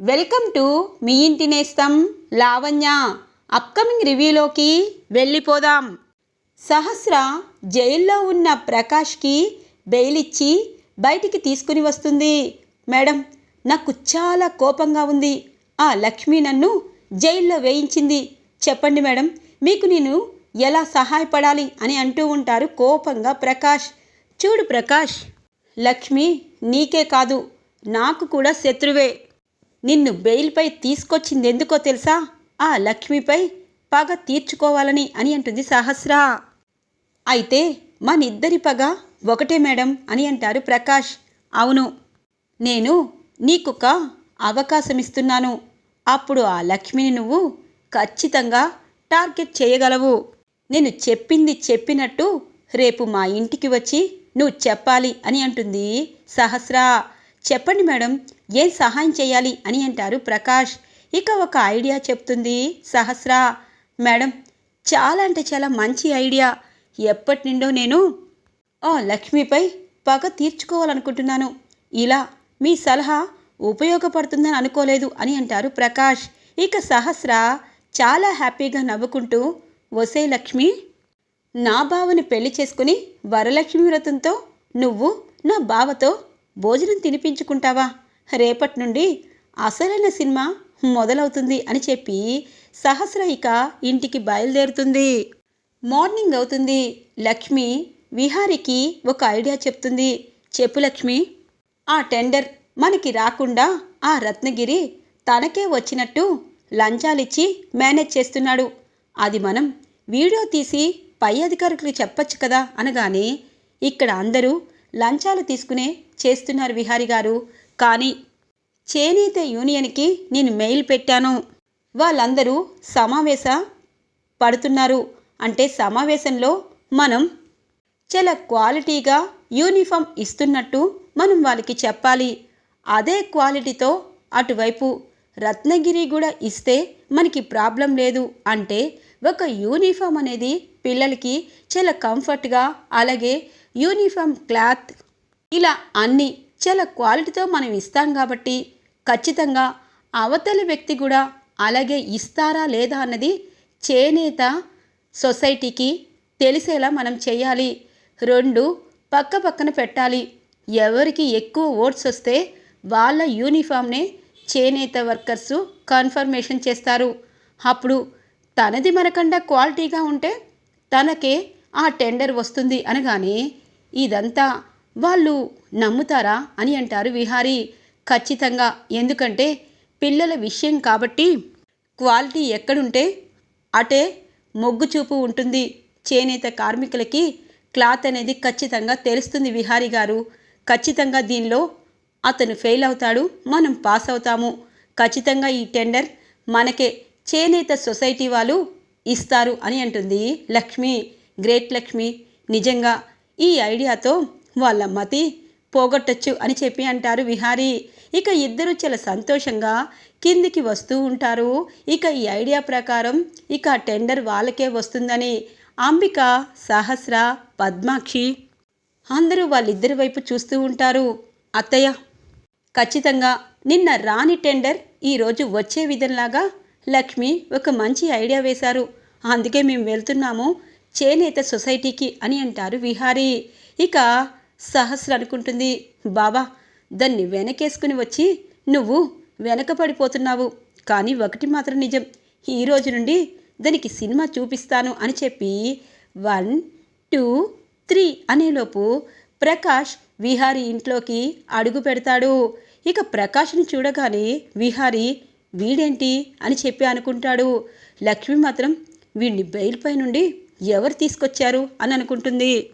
Welcome to me ఇంటి నేస్తం Lavanya. Upcoming రివ్యూలోకి వెళ్ళిపోదాం. సహస్ర జైల్లో ఉన్న ప్రకాష్కి బెయిల్ ఇచ్చి బయటికి తీసుకుని వస్తుంది. మేడం నాకు చాలా కోపంగా ఉంది. ఆ లక్ష్మి నన్ను జైల్లో వేయించింది. చెప్పండి మేడం మీకు నేను ఎలా సహాయపడాలి అని అంటూ ఉంటారు కోపంగా ప్రకాష్. చూడు ప్రకాష్ లక్ష్మి నీకే కాదు నాకు కూడా శత్రువే. నిన్ను బెయిల్పై తీసుకొచ్చింది ఎందుకో తెలుసా? ఆ లక్ష్మిపై పగ తీర్చుకోవాలని అని అంటుంది సహస్ర. అయితే మనిద్దరి పగ ఒకటే మేడం అని అంటారు ప్రకాష్. అవును నేను నీకొక అవకాశం ఇస్తున్నాను అప్పుడు ఆ లక్ష్మిని నువ్వు ఖచ్చితంగా టార్గెట్ చేయగలవు. నేను చెప్పింది చెప్పినట్టు రేపు మా ఇంటికి వచ్చి నువ్వు చెప్పాలి అని అంటుంది సహస్ర. చెప్పండి మేడం ఏం సహాయం చేయాలి అని అంటారు ప్రకాష్. ఇక ఒక ఐడియా చెప్తుంది. సహస్ర మేడం చాలా అంటే చాలా మంచి ఐడియా. ఎప్పటి నుండో నేను ఆ లక్ష్మిపై పగ తీర్చుకోవాలనుకుంటున్నాను. ఇలా మీ సలహా ఉపయోగపడుతుందని అనుకోలేదు అని అంటారు ప్రకాష్. ఇక సహస్ర చాలా హ్యాపీగా నవ్వుకుంటూ వసే లక్ష్మి నా బావని పెళ్ళి చేసుకుని వరలక్ష్మి వ్రతంతో నువ్వు నా బావతో భోజనం తినిపించుకుంటావా? రేపటి నుండి అసలైన సినిమా మొదలవుతుంది అని చెప్పి సహస్ర ఇక ఇంటికి బయలుదేరుతుంది. మార్నింగ్ అవుతుంది. లక్ష్మి విహారికి ఒక ఐడియా చెప్తుంది. చెప్పు లక్ష్మి. ఆ టెండర్ మనకి రాకుండా ఆ రత్నగిరి తనకే వచ్చినట్టు లంచాలిచ్చి మేనేజ్ చేస్తున్నాడు. అది మనం వీడియో తీసి పై అధికారులకు చెప్పచ్చు కదా అనగానే ఇక్కడ అందరూ లంచాలు తీసుకునే చేస్తున్నారు విహారి గారు. కానీ చేనేత యూనియన్కి నేను మెయిల్ పెట్టాను. వాళ్ళందరూ సమావేశ పడుతున్నారు. అంటే సమావేశంలో మనం చాలా క్వాలిటీగా యూనిఫామ్ ఇస్తున్నట్టు మనం వాళ్ళకి చెప్పాలి. అదే క్వాలిటీతో అటువైపు రత్నగిరి కూడా ఇస్తే మనకి ప్రాబ్లం లేదు. అంటే ఒక యూనిఫామ్ అనేది పిల్లలకి చాలా కంఫర్ట్గా అలాగే యూనిఫామ్ క్లాత్ ఇలా అన్నీ చాలా క్వాలిటీతో మనం ఇస్తాం కాబట్టి ఖచ్చితంగా అవతలి వ్యక్తి కూడా అలాగే ఇస్తారా లేదా అన్నది చేనేత సొసైటీకి తెలిసేలా మనం చేయాలి. రెండు పక్క పక్కన పెట్టాలి. ఎవరికి ఎక్కువ ఓట్స్ వస్తే వాళ్ళ యూనిఫామ్నే చేనేత వర్కర్సు కన్ఫర్మేషన్ చేస్తారు. అప్పుడు తనది మనకన్నా క్వాలిటీగా ఉంటే తనకే ఆ టెండర్ వస్తుంది అనగానే ఇదంతా వాళ్ళు నమ్ముతారా అని అంటారు విహారీ. ఖచ్చితంగా. ఎందుకంటే పిల్లల విషయం కాబట్టి క్వాలిటీ ఎక్కడుంటే అటే మొగ్గు చూపు ఉంటుంది. చేనేత కార్మికులకి క్లాత్ అనేది ఖచ్చితంగా తెలుస్తుంది విహారీ గారు. ఖచ్చితంగా దీనిలో అతను ఫెయిల్ అవుతాడు మనం పాస్ అవుతాము. ఖచ్చితంగా ఈ టెండర్ మనకే చేనేత సొసైటీ వాళ్ళు ఇస్తారు అని అంటుంది లక్ష్మి. గ్రేట్ లక్ష్మి. నిజంగా ఈ ఐడియాతో వాళ్ళ మతి పోగొట్టచ్చు అని చెప్పి అంటారు విహారీ. ఇక ఇద్దరు చాలా సంతోషంగా కిందికి వస్తూ ఉంటారు. ఇక ఈ ఐడియా ప్రకారం ఇక టెండర్ వాళ్ళకే వస్తుందని అంబిక సహస్ర పద్మాక్షి అందరూ వాళ్ళిద్దరి వైపు చూస్తూ ఉంటారు. అత్తయ్య ఖచ్చితంగా నిన్న రాని టెండర్ ఈరోజు వచ్చే విధంలాగా లక్ష్మి ఒక మంచి ఐడియా వేశారు. అందుకే మేము వెళ్తున్నాము చేనేత సొసైటీకి అని అంటారు విహారీ. ఇక సహస్ర అనుకుంటుంది బాబా దాన్ని వెనకేసుకుని వచ్చి నువ్వు వెనకపడిపోతున్నావు. కానీ ఒకటి మాత్రం నిజం. ఈ రోజు నుండి దానికి సినిమా చూపిస్తాను అని చెప్పి వన్ టూ త్రీ అనేలోపు ప్రకాష్ విహారి ఇంట్లోకి అడుగు పెడతాడు. ఇక ప్రకాష్ని చూడగానే విహారి వీడేంటి అని చెప్పి అనుకుంటాడు. లక్ష్మి మాత్రం వీడిని బెయిల్పై నుండి ఎవరు తీసుకొచ్చారు అని అనుకుంటుంది.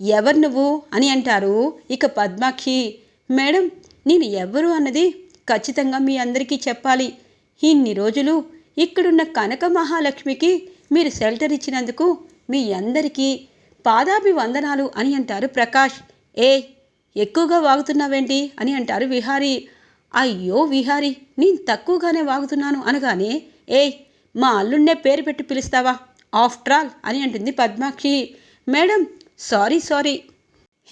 ఎవరు నువ్వు అని అంటారు. ఇక పద్మాక్షి మేడం నేను ఎవరు అన్నది ఖచ్చితంగా మీ అందరికీ చెప్పాలి. ఇన్ని రోజులు ఇక్కడున్న కనక మహాలక్ష్మికి మీరు షెల్టర్ ఇచ్చినందుకు మీ అందరికీ పాదాభివందనాలు అని అంటారు ప్రకాష్. ఏ ఎక్కువగా వాగుతున్నావేంటి? అని అంటారు విహారీ. అయ్యో విహారీ నేను తక్కువగానే వాగుతున్నాను అనగానే ఏ మా అల్లుండే పేరు పెట్టి పిలుస్తావా? ఆఫ్టర్ ఆల్ అని అంటుంది పద్మాక్షి. Madam sorry sorry.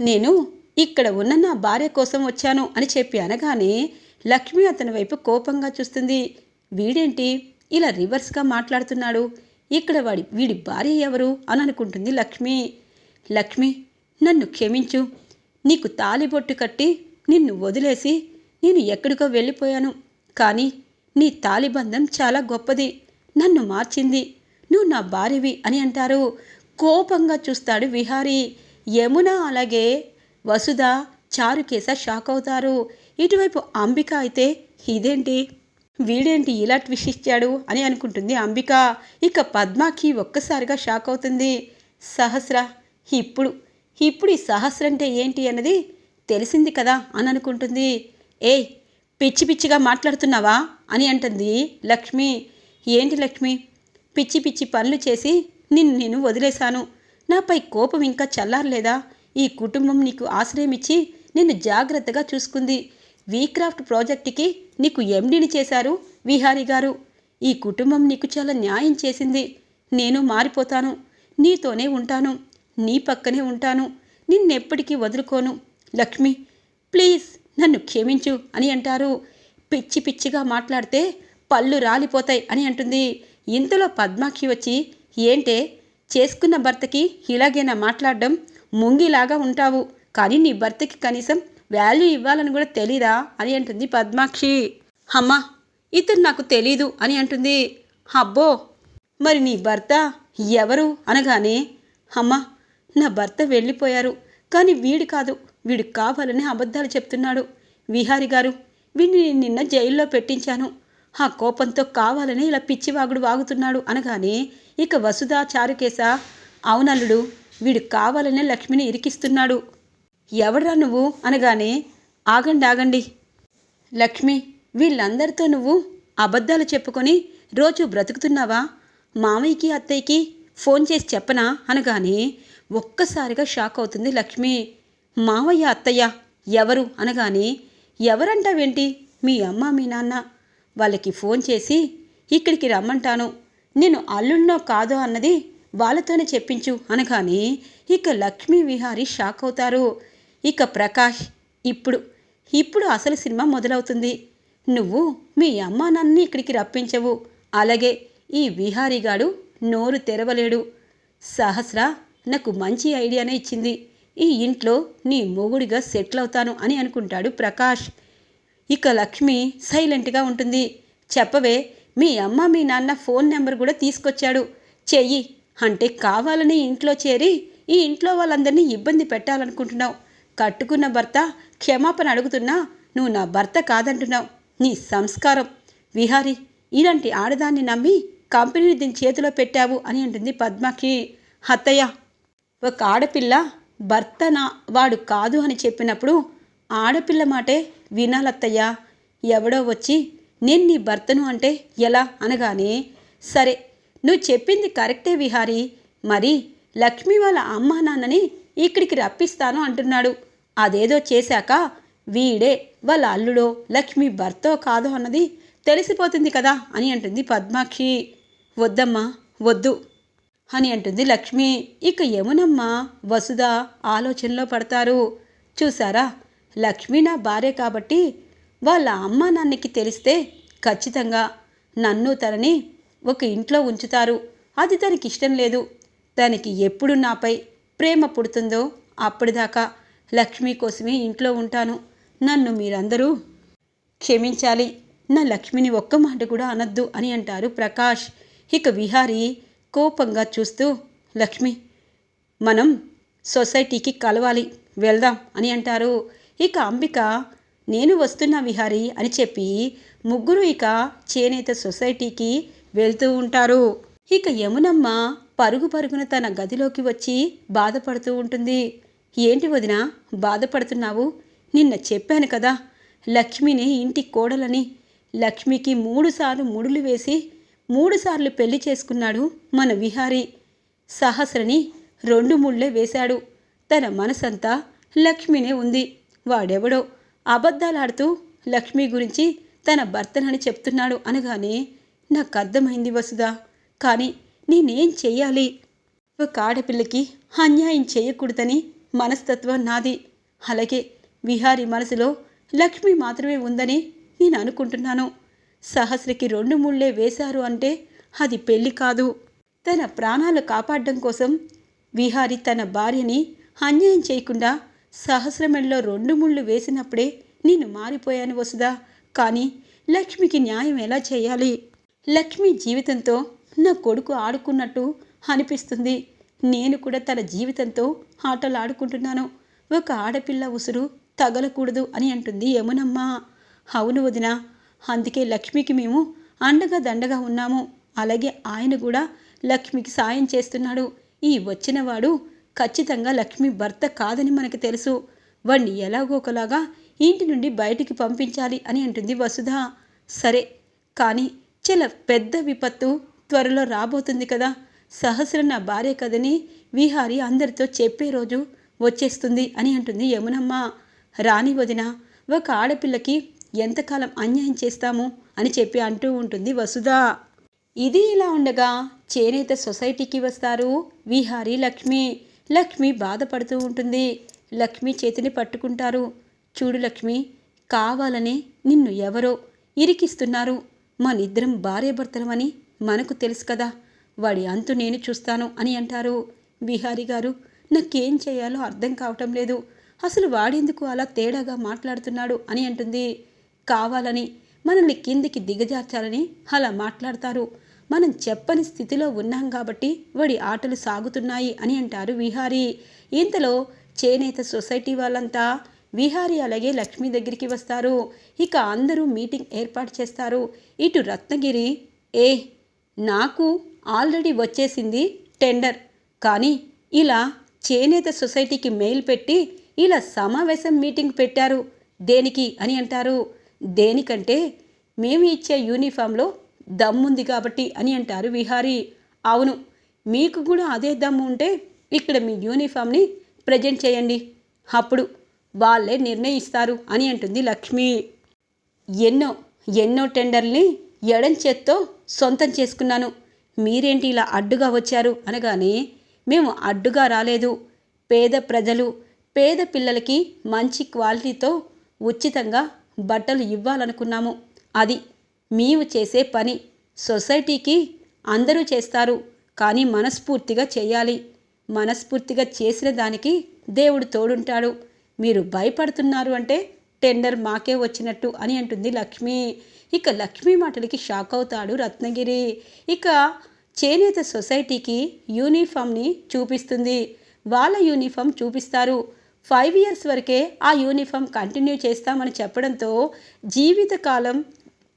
నేను ఇక్కడ ఉన్న నా భార్య కోసం వచ్చాను అని చెప్పి అనగానే లక్ష్మి అతని వైపు కోపంగా చూస్తుంది. వీడేంటి ఇలా రివర్స్గా మాట్లాడుతున్నాడు? ఇక్కడ వాడి వీడి భార్య ఎవరు అని అనుకుంటుంది లక్ష్మి. లక్ష్మి నన్ను క్షమించు. నీకు తాలిబొట్టు కట్టి నిన్ను వదిలేసి నేను ఎక్కడికో వెళ్ళిపోయాను. కానీ నీ తాలిబంధం చాలా గొప్పది. నన్ను మార్చింది. నువ్వు నా భార్యవి అని అంటారు. కోపంగా చూస్తాడు విహారీ. యమున అలాగే వసుధ చారుకేశ షాక్ అవుతారు. ఇటువైపు అంబిక అయితే ఇదేంటి? వీడేంటి ఇలా ట్విస్ట్ ఇచ్చాడు అని అనుకుంటుంది అంబిక. ఇక పద్మాకి ఒక్కసారిగా షాక్ అవుతుంది. సహస్ర ఇప్పుడు ఇప్పుడు ఈ సహస్ర అంటే ఏంటి అన్నది తెలిసింది కదా అని అనుకుంటుంది. ఏయ్ పిచ్చి పిచ్చిగా మాట్లాడుతున్నావా అని అంటుంది లక్ష్మి. ఏంటి లక్ష్మి? పిచ్చి పిచ్చి పనులు చేసి నిన్ను నేను వదిలేశాను. నాపై కోపం ఇంకా చల్లారలేదా? ఈ కుటుంబం నీకు ఆశ్రయం ఇచ్చి నిన్ను జాగ్రత్తగా చూసుకుంది. వీక్రాఫ్ట్ ప్రాజెక్టుకి నీకు ఎండిని చేశారు విహారి గారు. ఈ కుటుంబం నీకు చాలా న్యాయం చేసింది. నేను మారిపోతాను. నీతోనే ఉంటాను. నీ పక్కనే ఉంటాను. నిన్నెప్పటికీ వదులుకోను. లక్ష్మి ప్లీజ్ నన్ను క్షమించు అని అంటారు. పిచ్చి పిచ్చిగా మాట్లాడితే పళ్ళు రాలిపోతాయి అని అంటుంది. ఇంతలో పద్మాక్షి వచ్చి ఏంటే? చేసుకున్న భర్తకి ఇలాగైనా మాట్లాడడం? ముంగిలాగా ఉంటావు. కానీ నీ భర్తకి కనీసం వాల్యూ ఇవ్వాలని కూడా తెలీదా? అని అంటుంది పద్మాక్షి. అమ్మా ఇతను నాకు తెలీదు అని అంటుంది. అబ్బో! మరి నీ భర్త ఎవరు అనగానే అమ్మా నా భర్త వెళ్ళిపోయారు. కానీ వీడు కాదు. వీడు కావాలని అబద్ధాలు చెప్తున్నాడు. విహారి గారు వీడిని నేను నిన్న జైల్లో పెట్టించాను. ఆ కోపంతో కావాలని ఇలా పిచ్చివాగుడు వాగుతున్నాడు అనగానే ఇక వసుధ చారుకేశ అవునల్లుడు వీడు కావాలనే లక్ష్మిని ఇరికిస్తున్నాడు. ఎవడ్రా నువ్వు? అనగానే ఆగండి ఆగండి. లక్ష్మి వీళ్ళందరితో నువ్వు అబద్ధాలు చెప్పుకొని రోజు బ్రతుకుతున్నావా? మామయ్యకి అత్తయ్యకి ఫోన్ చేసి చెప్పనా? అనగానే ఒక్కసారిగా షాక్ అవుతుంది లక్ష్మి. మావయ్య అత్తయ్య ఎవరు? అనగానే ఎవరంటావేంటి? మీ అమ్మ మీ నాన్న వాళ్ళకి ఫోన్ చేసి ఇక్కడికి రమ్మంటాను. నేను అల్లున్నో కాదో అన్నది వాళ్ళతోనే చెప్పించు అనగానే ఇక లక్ష్మీ విహారి షాక్ అవుతారు. ఇక ప్రకాష్ ఇప్పుడు ఇప్పుడు అసలు సినిమా మొదలవుతుంది. నువ్వు మీ అమ్మ నన్ను ఇక్కడికి రప్పించవు. అలాగే ఈ విహారీగాడు నోరు తెరవలేడు. సహస్ర నాకు మంచి ఐడియానే ఇచ్చింది. ఈ ఇంట్లో నీ మొగుడిగా సెటిల్ అవుతాను అని అనుకుంటాడు ప్రకాష్. ఇక లక్ష్మి సైలెంట్గా ఉంటుంది. చెప్పవే మీ అమ్మ మీ నాన్న ఫోన్ నెంబర్ కూడా తీసుకొచ్చాడు. చెయ్యి. అంటే కావాలని ఇంట్లో చేరి ఈ ఇంట్లో వాళ్ళందరినీ ఇబ్బంది పెట్టాలనుకుంటున్నావు. కట్టుకున్న భర్త క్షమాపణ అడుగుతున్నా నువ్వు నా భర్త కాదంటున్నావు. నీ సంస్కారం. విహారి ఇలాంటి ఆడదాన్ని నమ్మి కంపెనీని దీని చేతిలో పెట్టావు అని అంటుంది పద్మాకి. అత్తయ్య ఒక ఆడపిల్ల భర్త నా వాడు కాదు అని చెప్పినప్పుడు ఆడపిల్ల మాటే వినాలత్తయ్య. ఎవడో వచ్చి నేను నీ భర్తను అంటే ఎలా అనగానే సరే నువ్వు చెప్పింది కరెక్టే విహారీ మరి లక్ష్మి వాళ్ళ అమ్మా నాన్నని ఇక్కడికి రప్పిస్తాను అంటున్నాడు. అదేదో చేశాక వీడే వాళ్ళ అల్లుడో లక్ష్మి భర్తో కాదో అన్నది తెలిసిపోతుంది కదా అని అంటుంది పద్మాక్షి. వద్దమ్మా వద్దు అని అంటుంది లక్ష్మి. ఇక యమునమ్మ వసుధ ఆలోచనలో పడతారు. చూసారా లక్ష్మి నా భార్య కాబట్టి వాళ్ళ అమ్మ నాన్నకి తెలిస్తే ఖచ్చితంగా నన్ను తనని ఒక ఇంట్లో ఉంచుతారు. అది తనకి ఇష్టం లేదు. తనకి ఎప్పుడు నాపై ప్రేమ పుడుతుందో అప్పటిదాకా లక్ష్మి కోసమే ఇంట్లో ఉంటాను. నన్ను మీరందరూ క్షమించాలి. నా లక్ష్మిని ఒక్క మాట కూడా అనద్దు అని అంటారు ప్రకాష్. ఇక విహారీ కోపంగా చూస్తూ లక్ష్మి మనం సొసైటీకి కలవాలి వెళ్దాం అని అంటారు. ఇక అంబిక నేను వస్తున్నా విహారి అని చెప్పి ముగ్గురు ఇక చేనేత సొసైటీకి వెళ్తూ ఉంటారు. ఇక యమునమ్మ పరుగు పరుగున తన గదిలోకి వచ్చి బాధపడుతూ ఉంటుంది. ఏంటి వదిన బాధపడుతున్నావు? నిన్న చెప్పాను కదా లక్ష్మిని ఇంటి కోడలని. లక్ష్మికి మూడుసార్లు ముడులు వేసి మూడుసార్లు పెళ్ళి చేసుకున్నాడు మన విహారీ. సహస్రని రెండు ముళ్ళే వేశాడు. తన మనసంతా లక్ష్మినే ఉంది. వాడెవడో? అబద్ధాలాడుతూ లక్ష్మి గురించి తన భర్తనని చెప్తున్నాడు అనగానే నాకు అర్థమైంది వసుదా కానీ నేనేం చెయ్యాలి? ఒక ఆడపిల్లకి అన్యాయం చేయకూడదని మనస్తత్వం నాది. అలాగే విహారి మనసులో లక్ష్మి మాత్రమే ఉందని నేను అనుకుంటున్నాను. సహస్రకి రెండు ముళ్ళే వేశారు అంటే అది పెళ్ళి కాదు. తన ప్రాణాలు కాపాడడం కోసం విహారి తన భార్యని అన్యాయం చేయకుండా సహస్రమెల్లో రెండు ముళ్ళు వేసినప్పుడే నేను మారిపోయాను వసుదా కానీ లక్ష్మికి న్యాయం ఎలా చేయాలి? లక్ష్మి జీవితంతో నా కొడుకు ఆడుకున్నట్టు అనిపిస్తుంది. నేను కూడా తన జీవితంతో ఆటలు ఆడుకుంటున్నాను ఒక ఆడపిల్ల ఉసురు తగలకూడదు అని అంటుంది యమునమ్మ. అవును వదిన అందుకే లక్ష్మికి మేము అండగా దండగా ఉన్నాము. అలాగే ఆయన కూడా లక్ష్మికి సాయం చేస్తున్నాడు. ఈ వచ్చినవాడు ఖచ్చితంగా లక్ష్మి భర్త కాదని మనకు తెలుసు. వాణ్ణి ఎలాగో ఒకలాగా ఇంటి నుండి బయటికి పంపించాలి అని అంటుంది వసుధ. సరే కానీ చాలా పెద్ద విపత్తు త్వరలో రాబోతుంది కదా. సహస్ర నా భార్య కదని విహారి అందరితో చెప్పే రోజు వచ్చేస్తుంది అని అంటుంది యమునమ్మ. రాణి వదిన ఒక ఆడపిల్లకి ఎంతకాలం అన్యాయం చేస్తాము అని చెప్పి అంటూ ఉంటుంది వసుధ. ఇది ఇలా ఉండగా చేనేత సొసైటీకి వస్తారు విహారి లక్ష్మి. లక్ష్మి బాధపడుతూ ఉంటుంది. లక్ష్మి చేతిని పట్టుకుంటారు. చూడు లక్ష్మి కావాలని నిన్ను ఎవరో ఇరికిస్తున్నారు. మనిద్దరం భార్యాభర్తలమని మనకు తెలుసు కదా. వాడి అంతు నేను చూస్తాను అని అంటారు. బిహారీ గారు నాకేం చేయాలో అర్థం కావటం లేదు. అసలు వాడెందుకు అలా తేడాగా మాట్లాడుతున్నాడు అని అంటుంది. కావాలని మనల్ని కిందికి దిగజార్చాలని అలా మాట్లాడతారు. మనం చెప్పని స్థితిలో ఉన్నాం కాబట్టి వాడి ఆటలు సాగుతున్నాయి అని అంటారు విహారీ. ఇంతలో చేనేత సొసైటీ వాళ్ళంతా విహారీ అలాగే లక్ష్మి దగ్గరికి వస్తారు. ఇక అందరూ మీటింగ్ ఏర్పాటు చేస్తారు. ఇటు రత్నగిరి ఏ నాకు ఆల్రెడీ వచ్చేసింది టెండర్. కానీ ఇలా చేనేత సొసైటీకి మెయిల్ పెట్టి ఇలా సమావేశం మీటింగ్ పెట్టారు. దేనికి అని అంటారు. దేనికంటే మేము ఇచ్చే యూనిఫామ్లో దమ్ముంది కాబట్టి అని అంటారు విహారీ. అవును మీకు కూడా అదే దమ్ము ఉంటే ఇక్కడ మీ యూనిఫామ్ని ప్రజెంట్ చేయండి. అప్పుడు వాళ్ళే నిర్ణయిస్తారు అని అంటుంది లక్ష్మి. ఎన్నో ఎన్నో టెండర్ని ఎడం చేత్తో సొంతం చేసుకున్నాను. మీరేంటి ఇలా అడ్డుగా వచ్చారు అనగానే మేము అడ్డుగా రాలేదు. పేద ప్రజలు పేద పిల్లలకి మంచి క్వాలిటీతో ఉచితంగా బట్టలు ఇవ్వాలనుకున్నాము. అది మేము చేసే పని సొసైటీకి అందరూ చేస్తారు కానీ మనస్ఫూర్తిగా చేయాలి. మనస్ఫూర్తిగా చేసిన దానికి దేవుడు తోడుంటాడు. మీరు భయపడుతున్నారు అంటే టెండర్ మాకే వచ్చినట్టు అని అంటుంది లక్ష్మి. ఇక లక్ష్మి మాటలకి షాక్ అవుతాడు రత్నగిరి. ఇక చేనేత సొసైటీకి యూనిఫామ్ని చూపిస్తుంది. వాళ్ళ యూనిఫామ్ చూపిస్తారు. ఫైవ్ ఇయర్స్ వరకే ఆ యూనిఫామ్ కంటిన్యూ చేస్తామని చెప్పడంతో జీవితకాలం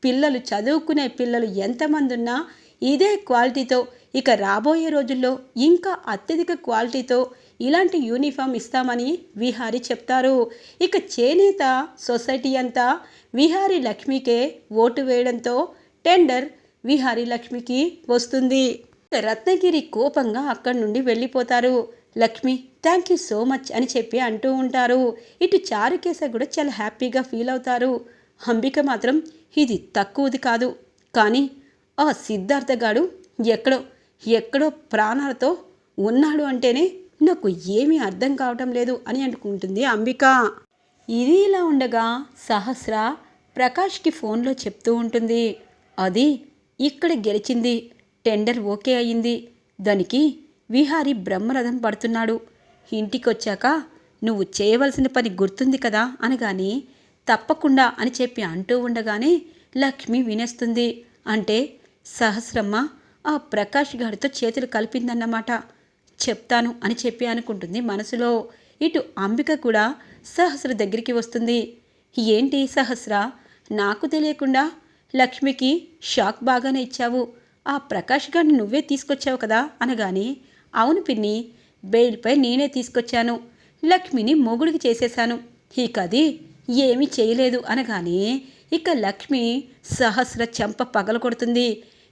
పిల్లలు చదువుకునే పిల్లలు ఎంతమంది ఉన్నా ఇదే క్వాలిటీతో ఇక రాబోయే రోజుల్లో ఇంకా అత్యధిక క్వాలిటీతో ఇలాంటి యూనిఫామ్ ఇస్తామని విహారీ చెప్తారు. ఇక చేనేత సొసైటీ అంతా విహారీ లక్ష్మికే ఓటు వేయడంతో టెండర్ విహారీ లక్ష్మికి వస్తుంది. రత్నగిరి కోపంగా అక్కడి నుండి వెళ్ళిపోతారు. Lakshmi thank you so much అని చెప్పి అంటూ ఉంటారు. ఇటు చారుకేశ కూడా చాలా హ్యాపీగా ఫీల్ అవుతారు. అంబిక మాత్రం ఇది తక్కువది కాదు. కానీ ఆ సిద్ధార్థగాడు ఎక్కడో ఎక్కడో ప్రాణాలతో ఉన్నాడు అంటేనే నాకు ఏమీ అర్థం కావటం లేదు అని అనుకుంటుంది అంబిక. ఇది ఇలా ఉండగా సహస్ర ప్రకాష్కి ఫోన్లో చెప్తూ ఉంటుంది. అది ఇక్కడ గెలిచింది టెండర్ ఓకే అయింది. దానికి విహారీ బ్రహ్మరథం పడుతున్నాడు. ఇంటికొచ్చాక నువ్వు చేయవలసిన పని గుర్తుంది కదా అనగాని తప్పకుండా అని చెప్పి అంటూ ఉండగానే లక్ష్మి వినేస్తుంది. అంటే సహస్రమ్మ ఆ ప్రకాష్ గారితో చేతులు కలిపిందన్నమాట. చెప్తాను అని చెప్పి అనుకుంటుంది మనసులో. ఇటు అంబిక కూడా సహస్ర దగ్గరికి వస్తుంది. ఏంటి సహస్ర? నాకు తెలియకుండా లక్ష్మికి షాక్ బాగానే ఇచ్చావు. ఆ ప్రకాష్ గారిని నువ్వే తీసుకొచ్చావు కదా అనగానే అవును పిన్ని బెయిల్పై నేనే తీసుకొచ్చాను. లక్ష్మిని మొగుడికి చేసేశాను. ఇక అది ఏమీ చేయలేదు అనగానే ఇక లక్ష్మి సహస్ర చెంప పగలకొడుతుంది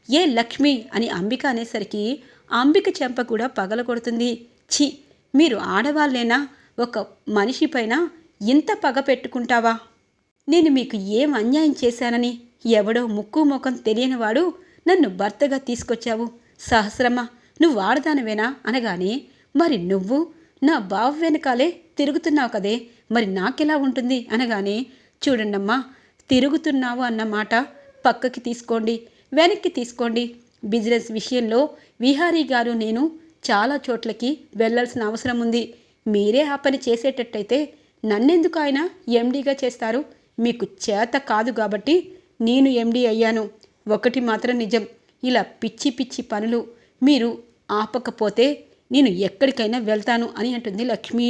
ఏ లక్ష్మి? అని అంబిక అనేసరికి అంబిక చెంప కూడా పగలకొడుతుంది ఛీ! మీరు ఆడవాళ్ళేనా? ఒక మనిషి పైన ఇంత పగ పెట్టుకుంటావా? నేను మీకు ఏం అన్యాయం చేశానని? ఎవడో ముక్కు ముఖం తెలియనివాడు నన్ను భర్తగా తీసుకొచ్చావు. సహస్రమ్మ నువ్వు ఆడదానవేనా? అనగానే మరి నువ్వు నా బావ వెనకాలే తిరుగుతున్నావు కదే. మరి నాకెలా ఉంటుంది? అనగానే చూడండమ్మా తిరుగుతున్నావు అన్నమాట పక్కకి తీసుకోండి వెనక్కి తీసుకోండి. బిజినెస్ విషయంలో విహారీ గారు నేను చాలా చోట్లకి వెళ్ళాల్సిన అవసరం ఉంది. మీరే ఆ పని చేసేటట్టయితే నన్నెందుకు ఆయన ఎండీగా చేస్తారు? మీకు చేత కాదు కాబట్టి నేను ఎండీ అయ్యాను. ఒకటి మాత్రం నిజం ఇలా పిచ్చి పిచ్చి పనులు మీరు ఆపకపోతే నేను ఎక్కడికైనా వెళ్తాను అని అంటుంది లక్ష్మి.